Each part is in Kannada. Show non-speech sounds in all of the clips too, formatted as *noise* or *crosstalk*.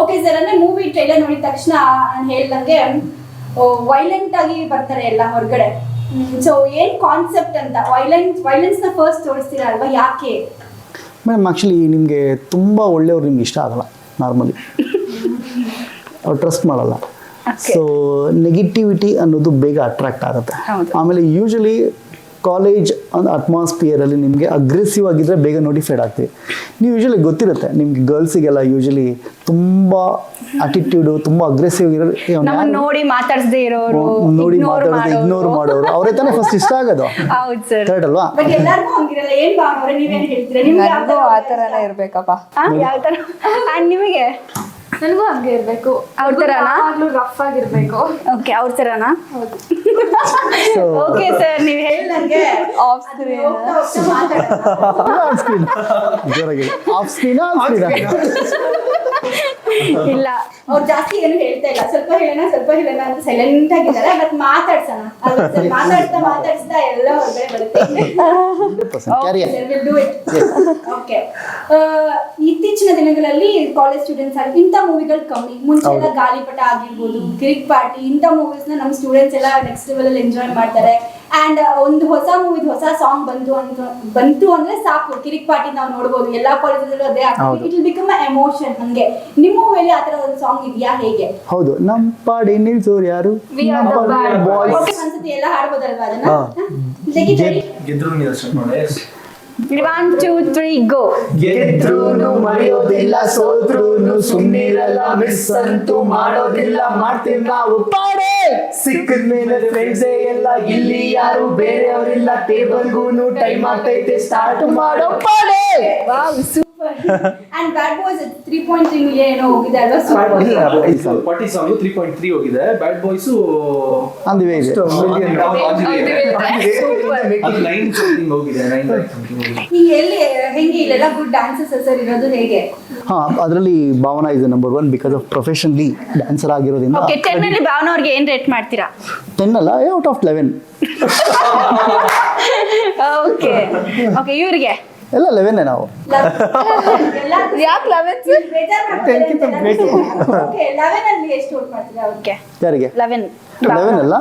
ಓಕೆ ಸರ್ ಅಂದ್ರೆ ಮೂವಿ ಟ್ರೈಲರ್ ನೋಡಿದ ತಕ್ಷಣ ನಾನು ಹೇಳ್ದಂಗೆ ವೈಲೆಂಟ್ ಆಗಿ ಬರ್ತಾರೆ ಎಲ್ಲ ಹೊರಗಡೆ. ಸೊ ಏನ್ ಕಾನ್ಸೆಪ್ಟ್ ಅಂತ? ವೈಲೆನ್ಸ್ ವೈಲೆನ್ಸ್ನ ಫಸ್ಟ್ ತೋರಿಸ್ತೀರಾ ಅಲ್ವಾ ಯಾಕೆ? ಮೇಡಮ್ ಆ್ಯಕ್ಚುಲಿ ನಿಮಗೆ ತುಂಬ ಒಳ್ಳೆಯವ್ರು ನಿಮ್ಗೆ ಇಷ್ಟ ಆಗಲ್ಲ ನಾರ್ಮಲಿ ಅವ್ರು ಟ್ರಸ್ಟ್ ಮಾಡಲ್ಲ. ಸೊ ನೆಗೆಟಿವಿಟಿ ಅನ್ನೋದು ಬೇಗ ಅಟ್ರಾಕ್ಟ್ ಆಗುತ್ತೆ. ಆಮೇಲೆ ಯೂಶಲಿ ಕಾಲೇಜ್ ಅಟ್ಮಾಸ್ಫಿಯರಲ್ಲಿ ನಿಮಗೆ ಅಗ್ರೆಸಿವ್ ಆಗಿದ್ರೆ ಬೇಗ ನೋಟಿಫೈಡ್ ಆಗ್ತೀವಿ. ನೀವು ಯೂಶಲಿ ಗೊತ್ತಿರುತ್ತೆ ನಿಮ್ಗೆ ಗರ್ಲ್ಸಿಗೆಲ್ಲ ಯೂಶಲಿ ತುಂಬ ಅಟಿಟ್ಯೂಡು ತುಂಬ ಅಗ್ರೆಸಿವ್ ಇರೋ ನೋಡಿ ಮಾತಾಡ್ಸದೇ ಇರೋರು ನೋಡಿ ಮಾತಾಡೋದು ಇಗ್ನೋರ್ ಮಾಡೋರು. ಅವರೇ ತಾನೇ ಫಸ್ಟ್ ಇಷ್ಟ ಆಗೋದು. ಹೌದು ಸರ್ ಕರೆಕ್ಟ್ ಅಲ್ವಾ? ಬಟ್ ಎಲ್ಲಾರ್ಗೂ ಹಂಗಿರಲ್ಲ ಏನ್ ಭಾವನವ್ರೆ ನೀವೇನ್ ಹೇಳ್ತೀರಾ? ನಿಮ್ಗೆ ಯಾವ ನನಗೂ ಥರ ಆ ಥರನೇ ಇರ್ಬೇಕಪ್ಪ. ಯಾವ ತರ And ನಿಮಗೆ? ನನಗೂ ಹಂಗೆ ಇರಬೇಕು. ಅವ್ರ ಥರ ಯಾವಾಗ್ಲೂ ರಫ್ ಆಗಿರ್ಬೇಕು. ಓಕೆ ಅವ್ರ ತರನಾ? ಓಕೆ ಸರ್ ನೀವು ಹೇಳಿ ನನಗೆ off screen off screen off screen off screen ಇಲ್ಲ. ಅವ್ರು ಜಾಸ್ತಿ ಏನು ಹೇಳ್ತಾ ಇಲ್ಲ. ಸ್ವಲ್ಪ ಹೇಳೋಣ ಸ್ವಲ್ಪ ಹೇಳೋಣ ಅಂತ ಸೈಲೆಂಟ್ ಆಗಿದ್ದಾರೆ ಬಟ್ ಮಾತಾಡ್ಸೋಣ? ಮಾತಾಡ್ತಾ ಮಾತಾಡ್ಸ್ತಾ ಎಲ್ಲ ಹೊರಗಡೆ ಬರುತ್ತೆ. ಓಕೆ ಇತ್ತೀಚಿನ ದಿನಗಳಲ್ಲಿ ಕಾಲೇಜ್ ಸ್ಟೂಡೆಂಟ್ಸ್ ಆಗಿ ಇಂಥ ಮೂವಿಗಳು ಕಮ್ಮಿ. ಮುಂಚೆ ಎಲ್ಲ ಗಾಳಿಪಟ ಆಗಿರ್ಬೋದು ಕಿರಿಕ್ ಪಾರ್ಟಿ ಇಂಥ ಮೂವೀಸ್ನ ನಮ್ಮ ಸ್ಟೂಡೆಂಟ್ಸ್ ಎಲ್ಲ ನೆಕ್ಸ್ಟ್ ಲೆವೆಲ್ ಅಲ್ಲಿ ಎಂಜಾಯ್ ಮಾಡ್ತಾರೆ. ಅಂಡ್ ಒಂದು ಹೊಸ ಮೂವಿದ್ ಹೊಸ ಸಾಂಗ್ ಬಂತು ಅಂತ ಬಂತು ಅಂದ್ರೆ ಸಾಕು. ಕಿರಿಕ್ ಪಾರ್ಟಿ ನಾವು ನೋಡ್ಬೋದು. ಎಲ್ಲಾ ಕಾಲೇಜಲ್ಲೂ ಅದೇ ಆಗ್ತದೆ. ಇಟ್ ವಿಲ್ ಬಿಕಮ್ ಎಮೋಷನ್ ಹಂಗೆ. ನಿಮ್ಮ ಮೂವಿಯಲ್ಲಿ ಆತರ ತರ ಒಂದು ಸಾಂಗ್ ಇದೆಯಾ ಹೇಗೆ? ಹೌದು ನಮ್ಮ ಪಾಡಿ ನಿಲ್ಸೋರು ಯಾರು? ಎಲ್ಲ ಹಾಡ್ಬೋದಲ್ವಾ ಅದನ್ನ? ಗೆದ್ರು ಒನ್ ಟೂ ತ್ರೀ ಗೋ ಗೆದ್ರೂನು ಮರೆಯೋದಿಲ್ಲ ಸೋತ್ರುನು ಸುಮ್ಮನಿರಲ್ಲ ಮಿಸ್ ಅಂತೂ ಮಾಡೋದಿಲ್ಲ ಮಾಡ್ತೀವಿ ನಾವು ಪಾಡೆ. ಸಿಕ್ಕದ ಮೇಲೆ ಫ್ರೆಂಡ್ಸೇ ಎಲ್ಲ ಇಲ್ಲಿ ಯಾರು ಬೇರೆಯವರಿಲ್ಲ ಟೇಬಲ್ಗೂನು ಟೈಮ್ ಆಗ್ತೈತೆ ಸ್ಟಾರ್ಟ್ ಮಾಡೋ ಪಾಡೆ. Wow super and bad boys 3.3 million ಏನೋ ಹೋಗಿದೆ ಅಲ್ವಾ? Super party song three point three ಹೋಗಿದೆ. ಬ್ಯಾಡ್ ಬಾಯ್ಸ್ ಅಂದಿವೆ ಇದೆ. ಅದು ನೈನ್ ಸಮಥಿಂಗ್ ಹೋಗಿದೆ ನೈನ್ ಸಮಥಿಂಗ್ ಹೋಗಿದೆ. ಈಗ ಎಲ್ಲಿ ಹೆಂಗೆ ಇಲ್ಲೆಲ್ಲ ಗುಡ್ ಡಾನ್ಸಸ್ ಸರ್ ಇರೋದು ಹೇಗೆ? ಹಾ ಅದರಲ್ಲಿ Bhavana is number one because of professionally dancer ಆಗಿರೋದ್ರಿಂದ ಓಕೆ ಟೆನ್ ಅಲ್ಲಿ ಭಾವನ ಅವ್ರಿಗೆ ಏನ್ ರೇಟ್ ಮಾಡ್ತೀರಾ? ಟೆನ್ ಅಲ್ಲ out of eleven okay okay ಇವ್ರಿಗೆ. ಎಲ್ಲ ಲೆವೆನ್ನೇ ನಾವು. ಯಾಕೆ ಲೆವೆನ್ತ್ ಓಕೆ ಲೆವೆನ್ ಅಲ್ಲಿ ಎಷ್ಟು ವೋಟ್ ಮಾಡ್ತೀರಾ? ಓಕೆ ಯಾರಿಗೆ? ಲೆವೆನ್. ಲೆವೆನ್ ಅಲ್ಲ?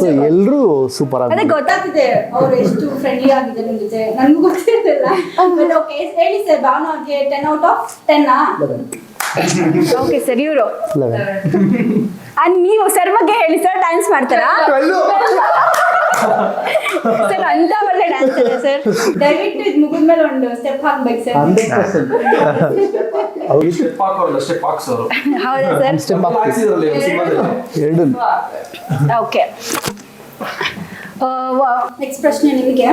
ಸೊ ಎಲ್ಲರೂ ಸೂಪರ್ ಅದೇ ಆಗಿ ಗೊತ್ತಾಗ್ತಿದೆ ಅವ್ರು ಎಷ್ಟು ಫ್ರೆಂಡ್ಲಿ ಆಗಿದೆ ನಿಮ್ಮ ಜೊತೆ ನನ್ಗೂ ಗೊತ್ತಿರಲಿಲ್ಲ. ಬಟ್ ಓಕೆ ಹೇಳಿ ಸರ್ ಭಾವನಾ ಅವ್ರಿಗೆ ten out of ten okay sir ಇವರು ನೀವು ಸರ್ ಬಗ್ಗೆ ಹೇಳಿ ಸರ್ ಡ್ಯಾನ್ಸ್ ಮಾಡ್ತಾರಾ? ಸರ್ ಅಂತ ಒಳ್ಳೆ ಡ್ಯಾನ್ಸ್ ಇದೆ ಸರ್ ದಯವಿಟ್ಟು ಇದು ಮುಗಿದ್ಮೇಲೆ ಒಂದು ಸ್ಟೆಪ್ ಹಾಕ್ಬೇಕು ಸರ್ ಹಂಡ್ರೆಡ್ ಪರ್ಸೆಂಟ್ ಸ್ಟೆಪ್ ಹಾಕೋರಲ್ಲ ಸ್ಟೆಪ್ ಹಾಕ್ಸೋರು ಹೌದಾ ಸರ್ ಸ್ಟೆಪ್ ಹಾಕ್ಸಿದ್ರಲ್ಲ ಸಿನಿಮಾದಲ್ಲಿ ಎರಡು. ಓಕೆ ನೆಕ್ಸ್ಟ್ ಪ್ರಶ್ನೆ ನಿಮಗೆ.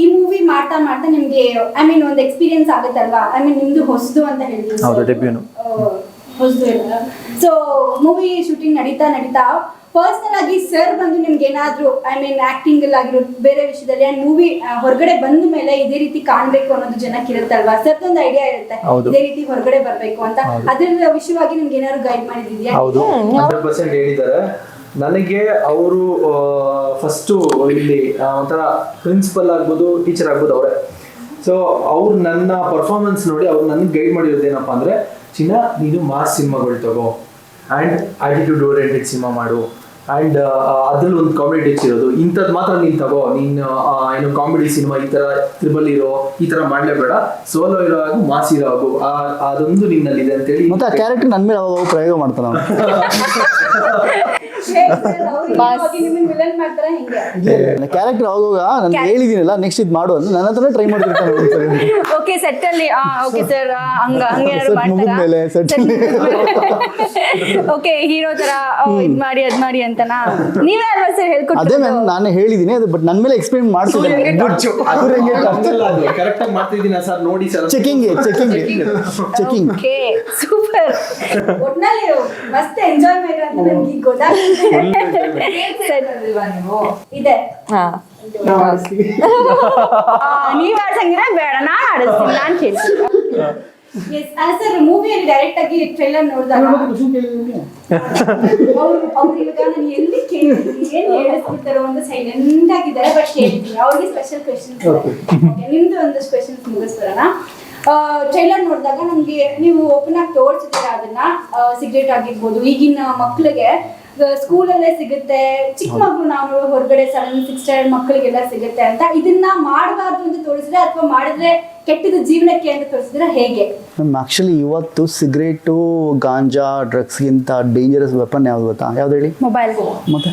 ಈ ಮೂವಿ ಮಾಡ್ತಾ ಮಾಡ್ತಾ ನಿಮಗೆ ಐ ಮೀನ್ ಒಂದು ಎಕ್ಸ್ಪೀರಿಯನ್ಸ್ ಆಗುತ್ತಲ್ವಾ? ಐ ಮೀನ್ ನಿಮ್ದು ಹೊಸದು ಅಂತ. ಹೊಸದು ಸೊ ಮೂವಿ ಶೂಟಿಂಗ್ ನಡೀತಾ ನಡೀತಾ ಪರ್ಸನಲ್ ಆಗಿ ಸರ್ ಬಂದು ನಿಮ್ಗೆ ಏನಾದ್ರೂ ಐ ಮೀನ್ ಆಕ್ಟಿಂಗ್ ಆಗಿರೋ ಬೇರೆ ವಿಷಯದಲ್ಲಿ ಅಂಡ್ ಮೂವಿ ಹೊರಗಡೆ ಬಂದ ಮೇಲೆ ಇದೇ ರೀತಿ ಕಾಣ್ಬೇಕು ಅನ್ನೋದು ಜನಕ್ಕೆ ಇರುತ್ತಲ್ವಾ? ಸರ್ ಒಂದು ಐಡಿಯಾ ಇರುತ್ತೆ. ಇದೇ ರೀತಿ ಹೊರಗಡೆ ಬರ್ಬೇಕು ಅಂತ. ಅದ್ರ ವಿಷಯವಾಗಿ ನಿಮ್ಗೆ ಏನಾದ್ರು ಗೈಡ್ ಮಾಡಿದ್ಯಾ ಹೌದು. ಹೇಳಿದ್ದಾರೆ. ನನಗೆ ಅವರು ಫಸ್ಟು ಇಲ್ಲಿ ಒಂಥರ ಪ್ರಿನ್ಸಿಪಲ್ ಆಗ್ಬೋದು ಟೀಚರ್ ಆಗ್ಬೋದು ಅವರೇ. ಸೊ ಅವ್ರು ನನ್ನ ಪರ್ಫಾರ್ಮೆನ್ಸ್ ನೋಡಿ, ಅವ್ರು ನನಗೆ ಗೈಡ್ ಮಾಡಿರೋದು ಏನಪ್ಪ ಅಂದರೆ, ಚಿನ್ನ, ನೀನು ಮಾಸ್ ಸಿನಿಮಾಗಳು ತಗೋ. ಆ್ಯಂಡ್ ಆಟಿಟ್ಯೂಡ್ ಓರಿಯೆಂಟೆಡ್ ಸಿನಿಮಾ ಮಾಡು. ಆ್ಯಂಡ್ ಅದ್ರಲ್ಲಿ ಒಂದು ಕಾಮಿಡಿ ಟಚ್ ಇರೋದು. ಇಂಥದ್ದು ಮಾತ್ರ ನೀನು ತಗೋ. ನೀನು ಏನು ಕಾಮಿಡಿ ಸಿನಿಮಾ ಈ ಥರ ತ್ರಿಬಲ್ ಇರೋ ಈ ಥರ ಮಾಡಲೇಬೇಡ. ಸೋಲೋ ಇರೋ ಹಾಗೂ ಮಾಸ್ ಇರೋ ಹಾಗೂ ಆ- ಅದೊಂದು ನಿನ್ನಲ್ಲಿದೆ ಅಂತೇಳಿ ಮತ್ತೆ ಆ ಕ್ಯಾರೆಕ್ಟರ್ ನನ್ನ ಮೇಲೆ ಅವಾಗ ಪ್ರಯೋಗ ಮಾಡ್ತಾನೆ ಕ್ಯಾರೆಕ್ಟರ್ ಅವಾಗ ನಾನು ಹೇಳಿದಿನಲ್ಲ ನೆಕ್ಸ್ಟ್ ಇದು ಮಾಡು ಅಂತ ನನ್ನ ಹತ್ರನೇ ಟ್ರೈ ಮಾಡ್ತಿರ್ತಾನೆ. ಓಕೆ ಸೆಟ್ ಅಲ್ಲಿ. ಓಕೆ ಸರ್ ಹಂಗ ಹಂಗೆ set ಓಕೆ ಹೀರೋ *laughs* ತರ ಇದು ಮಾಡಿ ಅದು ಮಾಡಿ ಅಂತನಾ ನೀವೇ ಅಲ್ವಾ ಸರ್ ಅದೇ ಮ್ಯಾಮ್ ನಾನು ಹೇಳಿದ್ದೀನಿ ಅದು ಬಟ್ ನನ್ನ ಮೇಲೆ ಎಕ್ಸ್ಪ್ಲೇನ್ ಮಾಡ್ತಿದ್ದೀನಿ ಕರೆಕ್ಟ್ ಆಗಿ ಮಾಡ್ತಿದ್ದೀನ ಸರ್ ನೋಡಿ sir checking checking checking okay super ಒಟ್ನಲ್ಲಿ ಮಸ್ತ್ ಎಂಜಾಯ್ಮೆಂಟ್ ಅಂತ ನನಗೆ ಈಗ ಗೊತ್ತಾಗ್ತದೆ ಇದೆ. ಹಾ. ನೀವ್ ಹಾಡ್ಸಂಗಿರ ಬೇಡ ನಾನ್ ಆಡಿಸ್ತೀನಿ ನಾನ್ ಕೇಳ್ತೀನಿ. ಎಸ್ ಸರ್ ಮೂವಿಯಲ್ಲಿ ಡೈರೆಕ್ಟ್ ಆಗಿ ಟ್ರೈಲರ್ ನೋಡಿದಾಗ. ಅವ್ರು ಅವ್ರು ಇವಾಗ ನಾನು ಎಲ್ಲಿ ಕೇಳ್ತೀನಿ ಏನ್ ಹೇಳಿಸ್ಬಿಡ್ತಾರೋ ಅಂತ ಸೈಲೆಂಟ್ ಆಗಿದ್ದಾರೆ ಬಟ್ ಕೇಳ್ತೀನಿ ಅವ್ರಿಗೆ ಸ್ಪೆಷಲ್ ಕ್ವೆಶನ್ಸ್ ನಿಮ್ದು ಒಂದಷ್ಟು ಕ್ವೆಶನ್ಸ್ ಮುಗಿಸ್ಬರೋಣ. ಟ್ರೈಲರ್ ನೋಡಿದಾಗ ನಮ್ಗೆ ನೀವು ಓಪನ್ ಆಗಿ ತೋರಿಸಿದ್ದೀರಾ ಅದನ್ನ? ಸಿಗರೇಟ್ ಆಗಿರ್ಬೋದು ಈಗಿನ ಮಕ್ಳಿಗೆ. ಸ್ಕೂಲಲ್ಲೇ ಸಿಗುತ್ತೆ ಚಿಕ್ಕ ಮಕ್ಕಳು ನಾವು ಹೊರಗಡೆ ಸೆವೆನ್ ಸಿಕ್ಸ್ ಸ್ಟ್ಯಾಂಡರ್ಡ್ ಮಕ್ಕಳಿಗೆಲ್ಲ ಸಿಗುತ್ತೆ ಅಂತ. ಇದನ್ನ ಮಾಡಬಾರ್ದು ಅಂತ ತೋರಿಸಿದ್ರೆ ಅಥವಾ ಮಾಡಿದ್ರೆ ಕೆಟ್ಟದ ಜೀವನಕ್ಕೆ ಅಂತ ತೋರಿಸಿದ್ರೆ ಹೇಗೆ? ಮ್ಯಾಮ್ ಆ್ಯಕ್ಚುಲಿ ಇವತ್ತು ಸಿಗರೇಟು ಗಾಂಜಾ ಡ್ರಗ್ಸ್ಗಿಂತ ಡೇಂಜರಸ್ ವೆಪನ್ ಯಾವ್ದು ಗೊತ್ತಾ? ಯಾವ್ದು ಹೇಳಿ? ಮೊಬೈಲ್ ಮತ್ತೆ?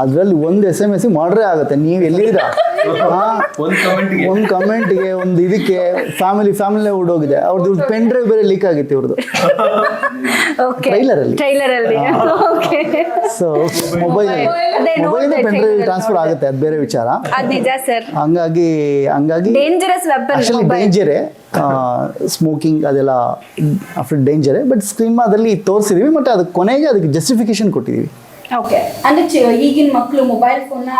ಅದರಲ್ಲಿ ಒಂದು ಎಸ್ ಎಂ ಎಸ್ ಮಾಡ್ರೆ ಆಗುತ್ತೆ. ನೀವು ಎಲ್ಲಿದ್ದೀರಾ? *laughs* ಹಾಂ? ಒಂದ್ ಕಮೆಂಟ್ಗೆ. ಒಂದು ಕಮೆಂಟ್ಗೆ ಒಂದು ಇದಕ್ಕೆ ಫ್ಯಾಮಿಲಿ ಫ್ಯಾಮಿಲಿ ಓಡೋಗಿದೆ. ಅವ್ರದ್ದು ಪೆನ್ ಡ್ರೈವ್ ಬೇರೆ ಲೀಕ್ ಆಗಿತ್ತು ಇವ್ರದ್ದು ಓಕೆ Trailer ಅಲ್ಲಿ. ಟ್ರೈಲರ್ ಅಲ್ಲಿ. ಓಕೆ ಸೊ ಮೊಬೈಲ್ ಅದೇ ಮೊಬೈಲ್ ಪೆನ್ ಡ್ರೈವ್ ಟ್ರಾನ್ಸ್ಫರ್ ಆಗುತ್ತೆ ಅದು ಬೇರೆ ವಿಚಾರ. ಅದ್ ನಿಜ ಸರ್ ಹಂಗಾಗಿ ಹಂಗಾಗಿ ಡೇಂಜರಸ್ ವೆಪನ್ ಆಕ್ಚುಲಿ ಡೇಂಜರೇ ಸ್ಮೋಕಿಂಗ್ ಅದೆಲ್ಲ ಆಫ್ಟರ್ ಡೇಂಜರೇ ಬಟ್ ಸಿನಿಮಾದಲ್ಲಿ ತೋರಿಸಿದೀವಿ ಮತ್ತೆ ಅದಕ್ಕೆ ಕೊನೆಗೆ ಅದಕ್ಕೆ ಜಸ್ಟಿಫಿಕೇಶನ್ ಕೊಟ್ಟಿದ್ದೀವಿ ಓಕೆ ಅಂದ್ರೆ ಚಿ- ಈಗಿನ ಮಕ್ಕಳು ಮೊಬೈಲ್ ಫೋನ್ನ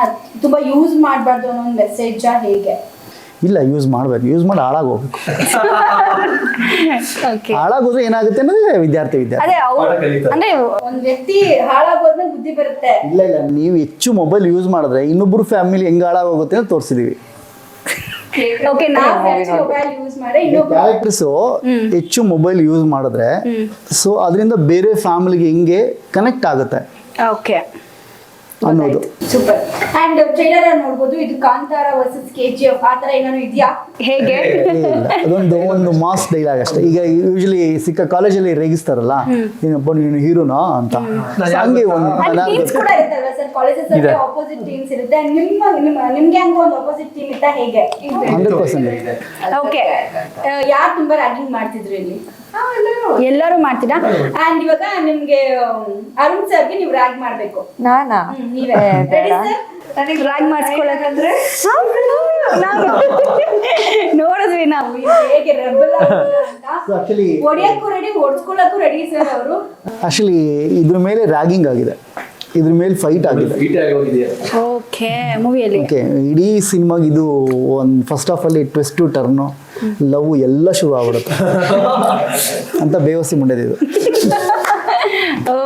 ತುಂಬಾ ಯೂಸ್ ಮಾಡಬಾರ್ದು ಅನ್ನೋ ಒಂದು ಮೆಸೇಜ್ ಹೇಗೆ? ಇಲ್ಲ ಯೂಸ್ ಮಾಡಬೇಕು ಯೂಸ್ ಮಾಡಿ ಹಾಳಾಗೋಗ್ಬೇಕು. *laughs* ಓಕೆ ಹಾಳಾಗೋದ್ರೆ ಏನಾಗುತ್ತೆ ಅನ್ನೋದೇ ವಿದ್ಯಾರ್ಥಿ ವಿದ್ಯಾರ್ಥಿ. ಅಂದ್ರೆ ಒಂದ್ ವ್ಯಕ್ತಿ ಹಾಳಾಗೋದ್ಮೇಲೆ ಬುದ್ಧಿ ಬರುತ್ತೆ. ಇಲ್ಲ ಇಲ್ಲ. ನೀವು ಹೆಚ್ಚು ಮೊಬೈಲ್ ಯೂಸ್ ಮಾಡಿದ್ರೆ ಇನ್ನೊಬ್ಬರು ಫ್ಯಾಮಿಲಿ ಹೆಂಗ್ ಹಾಳಾಗೋಗುತ್ತೆ ಅಂತ ತೋರಿಸಿದೀವಿ. ಓಕೆ ಕ್ಯಾರೆಕ್ಟರ್ಸು ಹೆಚ್ಚು ಮೊಬೈಲ್ ಯೂಸ್ ಮಾಡಿದ್ರೆ ಸೊ ಅದರಿಂದ ಬೇರೆ ಫ್ಯಾಮಿಲಿಗೆ ಹೆಂಗೆ ಕನೆಕ್ಟ್ ಆಗುತ್ತೆ? ಓಕೆ ಅನ್ನೋದು. ಸೂಪರ್ ಅಂಡ್ ಟ್ರೈಲರ್ ನೋಡ್ಬೋದು. ಇದು Kantara versus K G F ಆ ತರ ಏನಾದ್ರು ಇದೆಯಾ? ಹೇಗೆ? ಅದೊಂದು ಒಂದು ಮಾಸ್ ಡೈಲಾಗ್ ಅಷ್ಟೇ. ಈಗ ಯೂಶಲಿ ಸಿಕ್ಕ ಕಾಲೇಜಲ್ಲಿ ರೇಗಿಸ್ತಾರಲ್ಲ ಏನಪ್ಪ ನೀನು ಹೀರೋನಾ ಅಂತ. ಹಂಗೆ ಒಂದು ಟೀಮ್ಸ್ ಕೂಡ ಇರುತ್ತಲ್ವಾ ಸರ್ ಕಾಲೇಜಸ್ ಅಲ್ಲಿ ಆಪೋಸಿಟ್ ಟೀಮ್ಸ್ ಇರುತ್ತೆ. ನಿಮ್ಮ ನಿಮ್ಮ ನಿಮ್ಗೆ ಹಂಗ ಒಂದು ಆಪೋಸಿಟ್ ಟೀಮ್ ಇತ್ತಾ ಹೇಗೆ? ಹಂಡ್ರೆಡ್ ಪರ್ಸೆಂಟ್ ಓಕೆ ಯಾರು ತುಂಬಾ ರ್ಯಾಗಿಂಗ್ ಮಾಡ್ತಿದ್ರು ಇಲ್ಲಿ? ಎಲ್ಲರೂ ಮಾಡ್ತೀರಾ? ಅಂಡ್ ಇವಾಗ ನಿಮ್ಗೆ ಅರುಣ್ ಸರ್ಗೆ ನೀವು ರಾಗ್ ಮಾಡ್ಬೇಕು. ನಾನಾ? ನನಗೆ ಡ್ರಾಗ್ ಮಾಡಿಸ್ಕೊಳ್ಳೋದಂದ್ರೆ *laughs* ನೋಡಿದ್ವಿ ನಾವು. ಹೇಗೆ ರೆಬಲ್ ಅಂತ. ಆಕ್ಚುಲಿ ಹೊಡಿಯಕ್ಕೂ ರೆಡಿ ಓಡಿಸ್ಕೊಳ್ಳಕ್ಕೂ ರೆಡಿ ಸರ್ ಅವರು. ಆಕ್ಚುಲಿ ಇದ್ರ ಮೇಲೆ ರ್ಯಾಗಿಂಗ್ ಆಗಿದೆ. ಇದ್ರ ಮೇಲೆ ಫೈಟ್ ಆಗಿದೆ. ಓಕೆ ಮೂವಿಯಲ್ಲಿ ಓಕೆ ಇಡೀ ಸಿನಿಮಾಗೆ ಇದು ಒಂದು ಫಸ್ಟ್ ಆಫ್ ಅಲ್ಲಿ ಟ್ವಿಸ್ಟ್ ಟು ಟರ್ನು ಲವ್ ಎಲ್ಲ ಶುರು ಆಗ್ಬಿಡುತ್ತೆ. *laughs* ಅಂತ ಬೇವಸಿ ಮುಂಡೆದು ಇದು.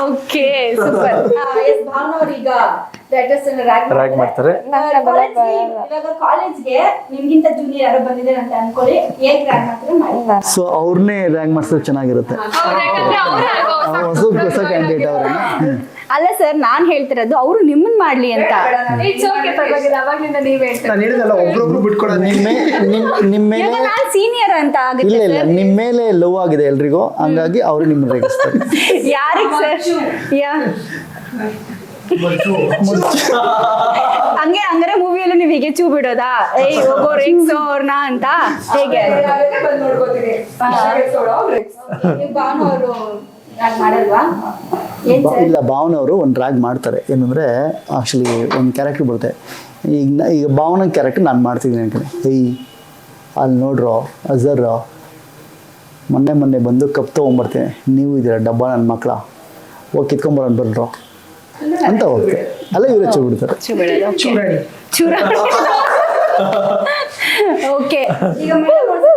ಓಕೆ ಸೂಪರ್ ಎಸ್ ರ್ಯಾಗ್ ಮಾಡ್ತಾರೆ. ಇವಾಗ ಕಾಲೇಜ್ಗೆ ನಿಮ್ಗಿಂತ ಜೂನಿಯರ್ ಯಾರೋ ಬಂದಿದ್ದಾರೆ ಅಂತ ಅನ್ಕೊಳ್ಳಿ. ಹೇಗ್ ರ್ಯಾಗ್ ಮಾಡ್ತಾರೆ ಮಾಡಿ. ಸೊ ಅವ್ರನ್ನೇ ರ್ಯಾಂಕ್ ಮಾಡಿಸೋದು ಚೆನ್ನಾಗಿರುತ್ತೆ. ಅವ್ರು ಹೊಸ ಹೊಸ ಕ್ಯಾಂಡಿಡೇಟ್ ಅವ್ರನ್ನ. ಅಲ್ಲ ಸರ್ ನಾನ್ ಹೇಳ್ತಿರೋದು ಅವರು ನಿಮ್ಮನ್ ಮಾಡ್ಲಿ ಅಂತ. ಇಟ್ಸ್ ಓಕೆ ಪರವಾಗಿಲ್ಲ ಅವಾಗ್ಲಿಂದ ನೀವ್ ಹೇಳ್ತೀರಾ ನಾನು ಹೇಳಿದಲ್ಲ ಒಬ್ರೊಬ್ರು ಬಿಟ್ಕೊಡೋದು ನಿಮ್ಮ ಮೇಲೆ ಇವಾಗ ನಾನ್ ಸೀನಿಯರ್ ಅಂತ ನಿಮ್ ಆಗುತ್ತೆ ಇಲ್ಲ ನಿಮ್ಮ ಮೇಲೆ ಲವ್ ಆಗಿದೆ ಎಲ್ರಿಗೂ. ಹಂಗಾಗಿ ಅವರು ನಿಮ್ಮ ರೇಗಿಸ್ತಾರೆ. ಯಾರಿಗ್ ಸರ್? ಯಾ ಹಂಗೆ ಹಂಗಾರೆ ಮೂವಿಯಲ್ಲಿ ನೀವು ಹೀಗೆ ಚೂ ಬಿಡೋದಾ? ಏಯ್ ಹೋಗೋ ರೇಗ್ಸೋ ಅವ್ರನ್ನ ಅಂತ? ಹೇಗೆ? ಇಲ್ಲ ಭಾವನ ಅವರು ಒಂದು ರಾಗ್ ಮಾಡ್ತಾರೆ. ಏನಂದರೆ ಆ್ಯಕ್ಚುಲಿ ಒಂದು ಕ್ಯಾರೆಕ್ಟರ್ ಬರುತ್ತೆ. ಈಗ ನ- ಈಗ ಭಾವನ ಕ್ಯಾರೆಕ್ಟರ್ ನಾನು ಮಾಡ್ತಿದ್ದೀನಿ ಅಂತ ಏಯ್ ಅಲ್ಲಿ ನೋಡ್ರೋ ಅಜರ್ ಮೊನ್ನೆ ಮೊನ್ನೆ ಬಂದು ಕಪ್ ತೊಗೊಂಬರ್ತೀನಿ. ನೀವು ಇದೀರ ಡಬ್ಬ ನನ್ನ ಮಕ್ಕಳ ಹೋಗಿ ಕಿತ್ಕೊಂಬರೋಣ ಬರ್ರೋ ಅಂತ ಹೋಗ್ತೆ ಅಲ್ಲ ಇವರೇ ಹೆಚ್ಚು ಬಿಡ್ತಾರೆ ಚೂ ಓಕೆ. *laughs*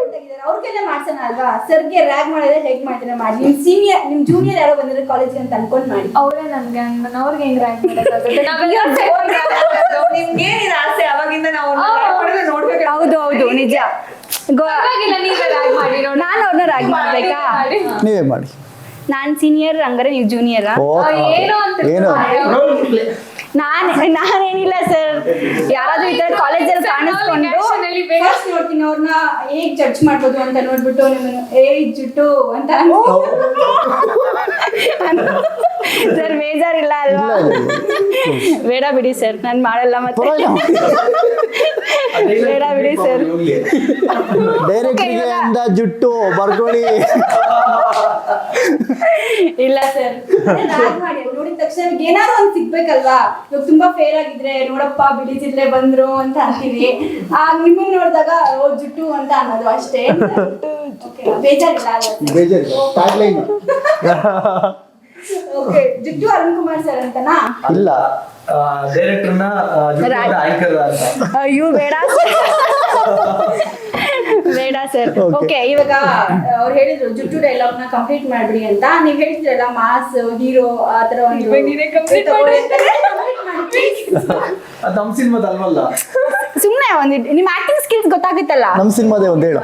ಅವ್ರಿಗೆಲ್ಲ ಮಾಡ್ಸೋಣ ಅಲ್ವಾ? ಸರ್ಗೆ ರ್ಯಾಗ್ ಮಾಡಿದ್ರೆ ಹೇಗ್ ಮಾಡ್ತೀರಾ ಮಾಡಿ? ನಿಮ್ ಸೀನಿಯರ್ ನಿಮ್ ಜೂನಿಯರ್ ಯಾರೋ ಬಂದಿದ್ರೆ ಕಾಲೇಜ್ಗೆ ಅಂತ ಅನ್ಕೊಂಡ್ ಮಾಡಿ. ಅವರೇ ನನ್ಗೆ ಹಂಗ್ ಅವ್ರಿಗೆ ಹೆಂಗ್ ರ್ಯಾಂಕ್ *laughs* ನಿಮ್ಗೆ ಏನಿದೆ ಆಸೆ ಅವಾಗಿಂದ ನಾವು ನೋಡ್ಬೇಕು ಹೌದು. ಹೌದು ನಿಜ. ನಾನು ಅವ್ರನ್ನ ರ್ಯಾಗ್ ಮಾಡ್ಬೇಕಾ? ನೀವೇ ಮಾಡಿ. ನಾನ್ ಸೀನಿಯರ್ ಹಂಗಾರೆ ನೀವು ಜೂನಿಯರ್ ಏನು ಅಂತ ಏನು? ನಾನ್ ನಾನೇನಿಲ್ಲ ಸರ್. ಯಾರಾದ್ರೂ ಈ ತರ ಕಾಲೇಜಲ್ಲಿ ಕಾಣಿಸ್ಕೊಂಡು ಫಸ್ಟ್ ನೋಡ್ತೀನಿ ಅವ್ರನ್ನ ಹೇಗ್ ಜಡ್ಜ್ ಮಾಡ್ಬೋದು ಅಂತ ನೋಡ್ಬಿಟ್ಟು ನಿಮ್ಮನ್ನು ಏಜ್ ಜುಟ್ಟು ಅಂತ ಸರ್ ಬೇಜಾರಿಲ್ಲ ಅಲ್ವಾ? ಬೇಡ ಬಿಡಿ ಸರ್ ನಾನು ಮಾಡಲ್ಲ ಮತ್ತೆ. ಬೇಡ ಬಿಡಿ ಸರ್. ಡೈರೆಕ್ಟ್ರಿಗೆ ಅಂದ ಜುಟ್ಟು ಬರ್ಕೊಳ್ಳಿ ಇಲ್ಲ ಸರ್. ಮಾಡಿ ನೋಡಿದ ತಕ್ಷಣ ಏನಾದ್ರು ಒಂದ್ ಸಿಗ್ಬೇಕಲ್ವಾ? ಇವಾಗ ತುಂಬಾ ಫೇಲ್ ಆಗಿದ್ರೆ ನೋಡಪ್ಪ ಬಿಡಿಸಿದ್ರೆ ಬಂದ್ರು ಅಂತ ಅಂತೀವಿ. ಆ ನಿಮ್ಮನ್ನ ನೋಡಿದಾಗ ಓ ಜುಟ್ಟು ಅಂತ ಅನ್ನೋದು ಅಷ್ಟೇ. *laughs* ಬೇಜಾರಿಲ್ಲ ಬೇಜಾರಿಲ್ಲ. *laughs* ಓಕೆ ಜುಟ್ಟು ಅರುಣ್ ಕುಮಾರ್ ಸರ್ ಅಂತನಾ? ಇಲ್ಲ. ಡೈರೆಕ್ಟರ್ನ ಆಂಕರ್ ಅಂತ. ಅಯ್ಯೋ ಬೇಡ ಬೇಡ ಸರ್ ಓಕೆ ಇವಾಗ ಅವ್ರು ಹೇಳಿದ್ರು ಜುಟ್ಟು ಡೈಲಾಗ್ನ ಕಂಪ್ಲೀಟ್ ಮಾಡ್ರಿ ಅಂತ. ನೀವ್ ಹೇಳ್ತಿರಲ್ಲ ಮಾಸ್ ಹೀರೋ ಆತರ ನಮ್ಮ ಸಿನಿಮಾದ ಅಲ್ವಲ್ಲ ಸುಮ್ನೆ ಒಂದ್ ನಿಮ್ ಆಕ್ಟಿಂಗ್ ಸ್ಕಿಲ್ಸ್ ಗೊತ್ತಾಗುತ್ತಲ್ಲ? ನಮ್ ಸಿನಿಮಾದೇ ಒಂದ್ ಹೇಳು.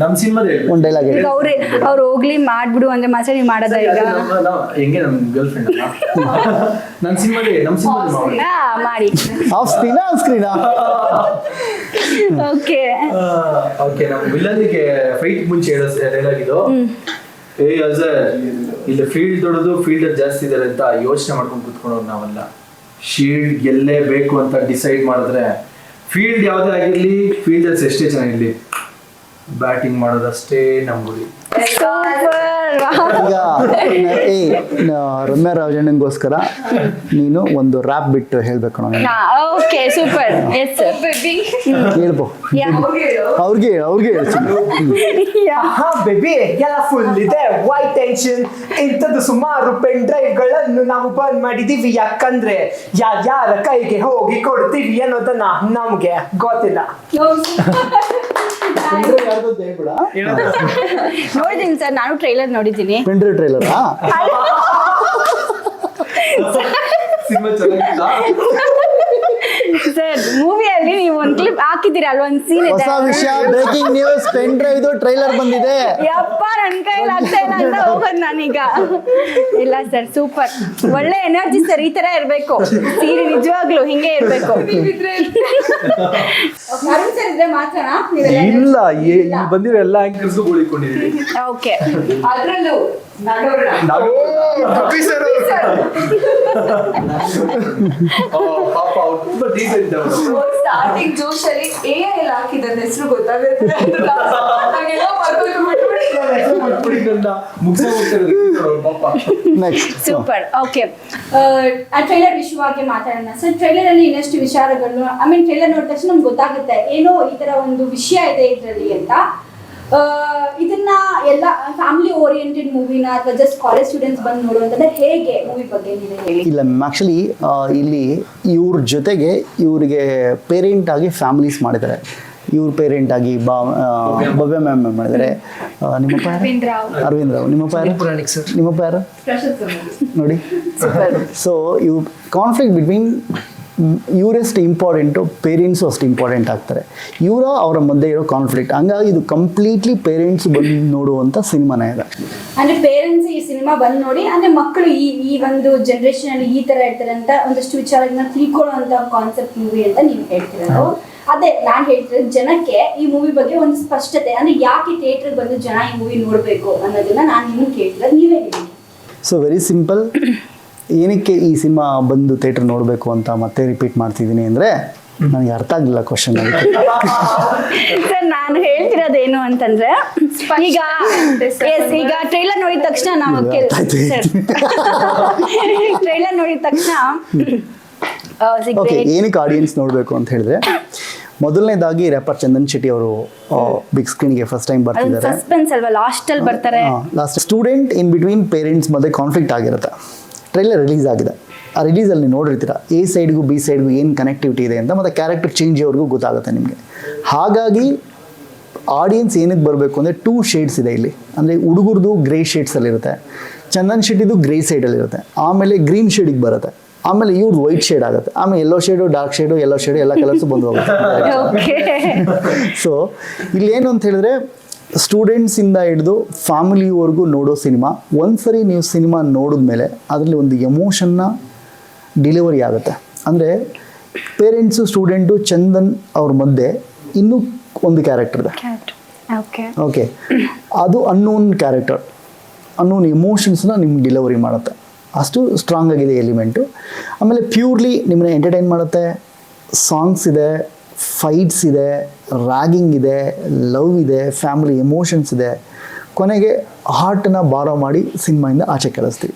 ನಮ್ಮ ಸಿನಿಮಾದ ಒಂದ್ ಡೈಲಾಗ್ ಈಗ ಅವ್ರೆ ಅವ್ರು ಹೋಗ್ಲಿ ಮಾಡ್ಬಿಡು ಅಂದ್ರೆ ಮಾತ್ರ ನೀವು ಮಾಡೋದ ಈಗ? ಹೆಂಗೆ ನಮ್ಮ ಗರ್ಲ್ ಫ್ರೆಂಡ್ ಅಲ್ಲ? *laughs* ನನ್ನ ಸಿನಿಮಾದೇ ನಮ್ಮ ಸಿನಿಮಾದ ಮಾಡಿ. ಆಫ್ ಸ್ಕ್ರೀನಾ ಆನ್ ಸ್ಕ್ರೀನಾ ಓಕೆ. ಓಕೆ ನಮ್ಮ ವಿಲನ್ಗೆ ಫೈಟ್ ಮುಂಚೆ ಹೇಳೋ ಡೈಲಾಗ್ ಇದು. ಏ ಅಜರ್ ಇಲ್ಲಿ ಫೀಲ್ಡ್ ದೊಡ್ಡದು ಫೀಲ್ಡರ್ ಜಾಸ್ತಿ ಇದಾರೆ ಅಂತ ಯೋಚನೆ ಮಾಡ್ಕೊಂಡು ಕೂತ್ಕೊಳ್ಳೋರು ನಾವಲ್ಲ. ಶೀಲ್ಡ್ ಗೆಲ್ಲೇ ಬೇಕು ಅಂತ ಡಿಸೈಡ್ ಮಾಡಿದ್ರೆ ಫೀಲ್ಡ್ ಯಾವುದೇ ಆಗಿರ್ಲಿ ಫೀಲ್ಡರ್ಸ್ ಎಷ್ಟೇ ಚೆನ್ನಾಗಿರ್ಲಿ. ಬ್ಯಾಟಿಂಗ್ ಮಾಡೋದಷ್ಟೇ ನಮ್ಮ ಗುರಿ ಸೂಪರ್ ಈಗ ಏ ರಮ್ಯಾ ರಾಜಣ್ಣಂಗೋಸ್ಕರ ನೀನು ಒಂದು ರ್ಯಾಪ್ ಬಿಟ್ಟು ಹೇಳ್ಬೇಕು ಓಕೆ ಸೂಪರ್ ಎಸ್ ಸರ್ ಹೇಳ್ಬೋ ಅವ್ರಿಗೆ ಅವ್ರಿಗೆ ಬೇಬಿ ಎಲ್ಲ ಫುಲ್ ಇದೆ. ವೈ ಟೆನ್ಷನ್ ಇಂಥದ್ದು ಸುಮಾರು ಪೆನ್ ಡ್ರೈವ್ಗಳನ್ನು ನಾವು ಬಂದ್ ಮಾಡಿದೀವಿ. ಯಾಕಂದ್ರೆ ಯಾರ ಕೈಗೆ ಹೋಗಿ ಕೊಡ್ತೀವಿ ಅನ್ನೋದನ್ನ ನಮ್ಗೆ ಗೊತ್ತಿಲ್ಲ. *laughs* *laughs* ನೋಡಿದ್ದೀನಿ ಸರ್ ನಾನು ಟ್ರೈಲರ್ ನೋಡಿದ್ದೀನಿ ಪೆಂಡ್ರಿ ಟ್ರೈಲರಾ ಸಿನಿಮಾ ಚೆನ್ನಾಗಿಲ್ಲ? ಸರ್ ಮೂವಿಯಲ್ಲಿ ನೀವು ಒಂದ್ ಕ್ಲಿಪ್ ಹಾಕಿದ್ದೀರಾ ಅಲ್ವಾ? ಒಂದ್ ಸೀನ್ ಇದೆ. ಹೊಸ ವಿಷಯ breaking news pen drive trailer ಬಂದಿದೆ. ಯಪ್ಪ ನನ್ ಕೈಲಿ ಆಗ್ತಾ ಇಲ್ಲ ಅಂತ ಹೋಗೋದು ನಾನೀಗ. ಇಲ್ಲ ಸರ್ ಸೂಪರ್ ಒಳ್ಳೆ ಎನರ್ಜಿ ಸರ್ ಈ ತರ ಇರ್ಬೇಕು. ಸೀರೆ ನಿಜವಾಗ್ಲು ಹಿಂಗೆ ಇರ್ಬೇಕು. *laughs* ಇಲ್ಲ ಈ ಈ ಬಂದಿರೋ ಎಲ್ಲ ಆಂಕರ್ಸ್ ಉಳಿಕೊಂಡಿದ್ದೀವಿ ಓಕೆ. ಅದ್ರಲ್ಲೂ ಸ್ಟಾರ್ಟಿಂಗ್ *laughs* *laughs* ಜೋಶ್ ಅಲ್ಲಿ ಎ ಎಲ್ಲ ಹಾಕಿದ ಹೆಸರು ಗೊತ್ತಾಗುತ್ತೆ. ನೆಕ್ಸ್ಟ್ ಸೂಪರ್ ಓಕೆ ಆ ಟ್ರೈಲರ್ ವಿಷಯವಾಗಿ ಮಾತಾಡೋಣ. ಸರ್ ಟ್ರೈಲರ್ ಅಲ್ಲಿ ಇನ್ನಷ್ಟು ವಿಚಾರಗಳು ಐ ಮೀನ್ ಟ್ರೈಲರ್ ನೋಡಿದ ತಕ್ಷಣ ನಮ್ಗೆ ಗೊತ್ತಾಗುತ್ತೆ. ಏನೋ ಈ ತರ ಒಂದು ವಿಷಯ ಇದೆ ಇದರಲ್ಲಿ ಅಂತ. ಇದನ್ನ ಎಲ್ಲ ಫ್ಯಾಮಿಲಿ ಓರಿಯೆಂಟೆಡ್ ಮೂವಿನ ಅಥವಾ ಜಸ್ಟ್ ಕಾಲೇಜ್ ಸ್ಟೂಡೆಂಟ್ಸ್ ಬಂದು ನೋಡುವಂತಂದ್ರೆ ಹೇಗೆ? ಮೂವಿ ಬಗ್ಗೆ ಹೇಳಿ. ಇಲ್ಲ ಆ್ಯಕ್ಚುಲಿ ಇಲ್ಲಿ ಇವ್ರ ಜೊತೆಗೆ ಇವರಿಗೆ ಪೇರೆಂಟ್ ಆಗಿ ಫ್ಯಾಮಿಲೀಸ್ ಮಾಡಿದ್ದಾರೆ. ಇವ್ರ ಪೇರೆಂಟ್ ಆಗಿ ಬಾ ಭವ್ಯ ಮ್ಯಾಮ್. ಮಾಡಿದ್ರೆ ನಿಮ್ಮ ನಿಮ್ಮಪ್ಪ ಯಾರು? ಅರವಿಂದ್ ರಾವ್ ನಿಮ್ಮ ಯಾರು? ನಿಮ್ಮ ಯಾರು? ನೋಡಿ. ಸೊ ಇವ್ ಕಾನ್ಫ್ಲಿಕ್ಟ್ ಬಿಟ್ವೀನ್ ಇವರೆಷ್ಟು ಇಂಪಾರ್ಟೆಂಟು ಪೇರೆಂಟ್ಸು ಅಷ್ಟು ಇಂಪಾರ್ಟೆಂಟ್ ಆಗ್ತಾರೆ. ಇವರ ಅವರ ಮಧ್ಯೆ ಇರೋ ಕಾನ್ಫ್ಲಿಕ್ಟ್ ಹಂಗಾಗಿ ಇದು ಕಂಪ್ಲೀಟ್ಲಿ ಪೇರೆಂಟ್ಸ್ ಬಂದು ನೋಡುವಂಥ ಸಿನಿಮಾನೇ ಇದೆ. ಅಂದ್ರೆ ಪೇರೆಂಟ್ಸ್ ಈ ಸಿನಿಮಾ ಬಂದು ನೋಡಿ ಅಂದ್ರೆ ಮಕ್ಕಳು ಈ ಈ ಒಂದು ಜನರೇಷನ್ ಅಲ್ಲಿ ಈ ತರ ಇರ್ತಾರೆ ಅಂತ ಒಂದಷ್ಟು ವಿಚಾರಗಳನ್ನ ತಿಳ್ಕೊಳ್ಳುವಂತ ಕಾನ್ಸೆಪ್ಟ್ ಮೂವಿ ಅಂತ ನೀವು ಹೇಳ್ತಿರೋದು. ಅದೇ ನಾನ್ ಹೇಳ್ತಿರೋ ಜನಕ್ಕೆ ಈ ಮೂವಿ ಬಗ್ಗೆ ಒಂದು ಸ್ಪಷ್ಟತೆ ಅಂದ್ರೆ ಯಾಕೆ ಥಿಯೇಟರ್ ಬಂದು ಜನ ಈ ಮೂವಿ ನೋಡ್ಬೇಕು ಅನ್ನೋದನ್ನ ನಾನು ನಿಮ್ಗೆ ಕೇಳ್ತಿರೋದು ನೀವೇ ಹೇಳಿ. ಸೊ ವೆರಿ ಸಿಂಪಲ್ ಏನಕ್ಕೆ ಈ ಸಿನಿಮಾ ಬಂದು ಥಿಯೇಟರ್ ನೋಡಬೇಕು ಅಂತ ಮತ್ತೆ ರಿಪೀಟ್ ಮಾಡ್ತಿದ್ದೀನಿ ಅಂದರೆ ನನಗೆ ಅರ್ಥ ಆಗಲಿಲ್ಲ ಕ್ವಶನ್ ಸರ್ ನಾನು ಹೇಳ್ತಿರೋದೇನು ಅಂತಂದ್ರೆ ಈಗ ಎಸ್ ಈಗ ಟ್ರೈಲರ್ ನೋಡಿದ ತಕ್ಷಣ ನಾವು ಟ್ರೈಲರ್ *laughs* ನೋಡಿದ ತಕ್ಷಣ *laughs* ಓಕೆ ಏನಕ್ಕೆ ಆಡಿಯನ್ಸ್ ನೋಡಬೇಕು ಅಂತ ಹೇಳಿದ್ರೆ ಮೊದಲನೇದಾಗಿ ರ್ಯಾಪರ್ ಚಂದನ್ ಶೆಟ್ಟಿ ಅವರು ಬಿಗ್ ಸ್ಕ್ರೀನ್ಗೆ ಫಸ್ಟ್ ಟೈಮ್ ಬರ್ತಿದ್ದಾರೆ. ಸಸ್ಪೆನ್ಸ್ ಅಲ್ವಾ? ಲಾಸ್ಟ್ ಅಲ್ಲಿ ಬರ್ತಾರೆ. Last student in between parents ಮಧ್ಯೆ ಕಾನ್ಫ್ಲಿಕ್ಟ್ ಆಗಿರುತ್ತೆ. ಟ್ರೈಲರ್ ರಿಲೀಸ್ ಆಗಿದೆ. ಆ ರಿಲೀಸಲ್ಲಿ ನೋಡಿರ್ತೀರ ಎ ಸೈಡ್ಗೂ ಬಿ ಸೈಡ್ಗೂ ಏನು ಕನೆಕ್ಟಿವಿಟಿ ಇದೆ ಅಂತ ಮತ್ತೆ ಕ್ಯಾರೆಕ್ಟರ್ ಚೇಂಜ್ ಅವ್ರಿಗೂ ಗೊತ್ತಾಗುತ್ತೆ ನಿಮಗೆ. ಹಾಗಾಗಿ ಆಡಿಯನ್ಸ್ ಏನಕ್ಕೆ ಬರಬೇಕು ಅಂದರೆ ಟೂ ಶೇಡ್ಸ್ ಇದೆ ಇಲ್ಲಿ. ಅಂದರೆ ಹುಡುಗರದು ಗ್ರೇ ಶೇಡ್ಸಲ್ಲಿರುತ್ತೆ ಚಂದನ್ ಶೆಟ್ಟಿದು ಗ್ರೇ ಸೈಡಲ್ಲಿರುತ್ತೆ ಆಮೇಲೆ ಗ್ರೀನ್ ಶೇಡಿಗೆ ಬರುತ್ತೆ. ಆಮೇಲೆ ಇವ್ರದ್ದು ವೈಟ್ ಶೇಡ್ ಆಗುತ್ತೆ. ಆಮೇಲೆ yellow shade dark shade yellow shade ಎಲ್ಲ ಕಲರ್ಸು ಬಂದು ಹೋಗುತ್ತೆ ಓಕೆ *laughs* ಸೊ ಇಲ್ಲೇನು ಅಂತ ಹೇಳಿದ್ರೆ ಸ್ಟೂಡೆಂಟ್ಸಿಂದ ಹಿಡಿದು ಫ್ಯಾಮಿಲಿವರೆಗೂ ನೋಡೋ ಸಿನಿಮಾ ಒಂದ್ಸರಿ ನೀವು ಸಿನಿಮಾ ನೋಡಿದ್ಮೇಲೆ ಅದರಲ್ಲಿ ಒಂದು ಎಮೋಷನ್ನ ಡಿಲಿವರಿ ಆಗುತ್ತೆ. ಅಂದರೆ ಪೇರೆಂಟ್ಸು ಸ್ಟೂಡೆಂಟು ಚಂದನ್ ಅವ್ರ ಮಧ್ಯೆ ಇನ್ನೂ ಒಂದು ಕ್ಯಾರೆಕ್ಟರ್ ಇದೆ. ಓಕೆ ಓಕೆ ಅದು ಅನ್ನೋನ್ ಕ್ಯಾರೆಕ್ಟರ್ ಅನ್ನೋನ್ ಎಮೋಷನ್ಸ್ನ ನಿಮ್ಗೆ ಡಿಲಿವರಿ ಮಾಡುತ್ತೆ. ಅಷ್ಟು ಸ್ಟ್ರಾಂಗ್ ಆಗಿದೆ ಎಲಿಮೆಂಟು ಆಮೇಲೆ ಪ್ಯೂರ್ಲಿ ನಿಮ್ಮನ್ನ ಎಂಟರ್ಟೈನ್ ಮಾಡುತ್ತೆ. ಸಾಂಗ್ಸ್ ಇದೆ ಫೈಟ್ಸ್ ಇದೆ ರ್ಯಾಗಿಂಗ್ ಇದೆ ಲವ್ ಇದೆ ಫ್ಯಾಮಿಲಿ ಎಮೋಷನ್ಸ್ ಇದೆ. ಕೊನೆಗೆ ಹಾರ್ಟನ್ನ ಬಾರೋ ಮಾಡಿ ಸಿನಿಮಾಯಿಂದ ಆಚೆ ಕಳಿಸ್ತೀವಿ.